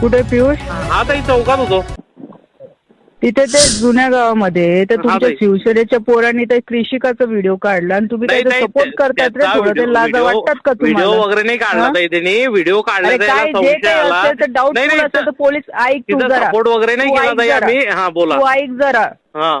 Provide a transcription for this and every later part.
कुठे पियुष? हा ताई चौकात होतो. तिथे ते जुन्या गावामध्ये तर तुमच्या. शिवसेनेच्या पोरांनी ते कृषिकाचा व्हिडिओ काढला आणि तुम्ही नाही त्याचा नाही सपोर्ट करतात रे त्याचा थोडं. ते लाजा वाटतात का व्हिडिओ तुम्हाला वगैरे नाही काढला हा? ताई त्यांनी. व्हिडिओ काढला अरे त्याला काय जे संशय काही आला. असेल तर नाही डाऊटफुल नाही असेल तर पोलीस ऐक तू जरा. सपोर्ट वगैरे नाही तू केला ऐक ताई जरा. आम्ही. हा बोला. तू ऐक जरा. हा.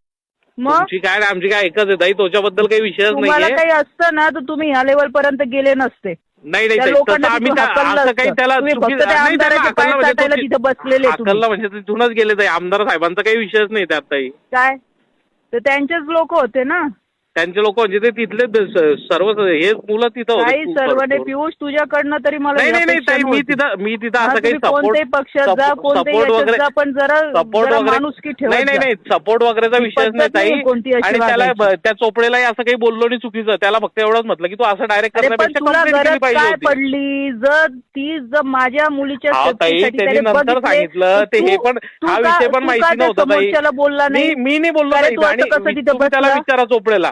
मग? तुमची काय आणि आमची काय एकच आहे ताई त्याच्याबद्दल काही विषयच तुम्हाला नाहीये. काही असतं ना तर तुम्ही ह्या लेवल पर्यंत गेले नसते. नाही नाही त्या ताई, लोकांना तसं आम्ही तिथून त्या- हाकललं असं काही असतं. त्याला तुम्ही चुकी- फक्त त्या नाही, त्याला आमदाराचे हाकललं पाय म्हणजे चाटायला तिथं बसलेले तुम्ही. हाकललं म्हणजे तिथूनच गेले ताई आमदार साहेबांचा काही विषयच नाही त्यात ताई. काय? तर त्यांचेच लोक होते ना. त्यांचे लोक म्हणजे ते तिथले ब- सर्व हे मुलं तिथं होते काही सर्वांनी भरपूर. पियुष तुझ्याकडनं तरी मला नाही नाही नाही ताई मी. तिथं मी तिथं असं काही कोणत्याही पक्षात जा कोणत्याही सपोर्ट याच्यात वगैरे पण जरा सपोर्ट जरा वगैरे ठेवत नाही नाही जा. नाही सपोर्ट वगैरेचा पद्धत नाही ताई नाहीये कोणती अशी आणि त्याला वागायची. ब- त्या चोपडेलाही असं काही बोललो नाही चुकीचं त्याला फक्त एवढंच म्हटलं की तू असं डायरेक्ट अरे पण करण्यापेक्षा तुला कंप्लेंट केली गरज पाहिजे काय होती पडली जर ती जर माझ्या मुलीच्या हा, ताई, safety साठी त्यांनी त्याने नंतर बघितले, सांगितलं, ते हे पण- तू हा का- विषय पण तू माहिती का त्या नव्हता, ताई. समोरच्याला बोलला नाही मी नाही बोललो अरे असं आणि कसं मी- तिथं तुम्ही त्याला बसला? विचारा चोपडेला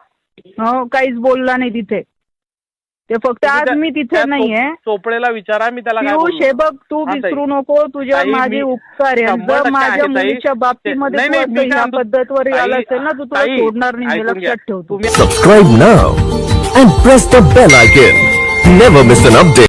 हो काहीच बोलला नाही तिथे ते फक्त आज त्या- मी तिथे नाहीये चोप- चोपडेला विचारा मी त्याला काय बोललो. तू हा, ताई. विसरू नको तुझ्या ताई, माझे मी उपकार आहे शंभर जर टक्के माझ्या आहे, ताई. मुलीच्या बाबतीमध्ये नाही, तू नाही, असं मी काय ह्या म्हणतो- पद्धतवर ताई, आला असेल ना तू तुला ताई, सोडणार नाही हे ऐकून घ्या. लक्षात ठेव तू तुम्ही Subscribe now and press the bell icon. Never miss an update.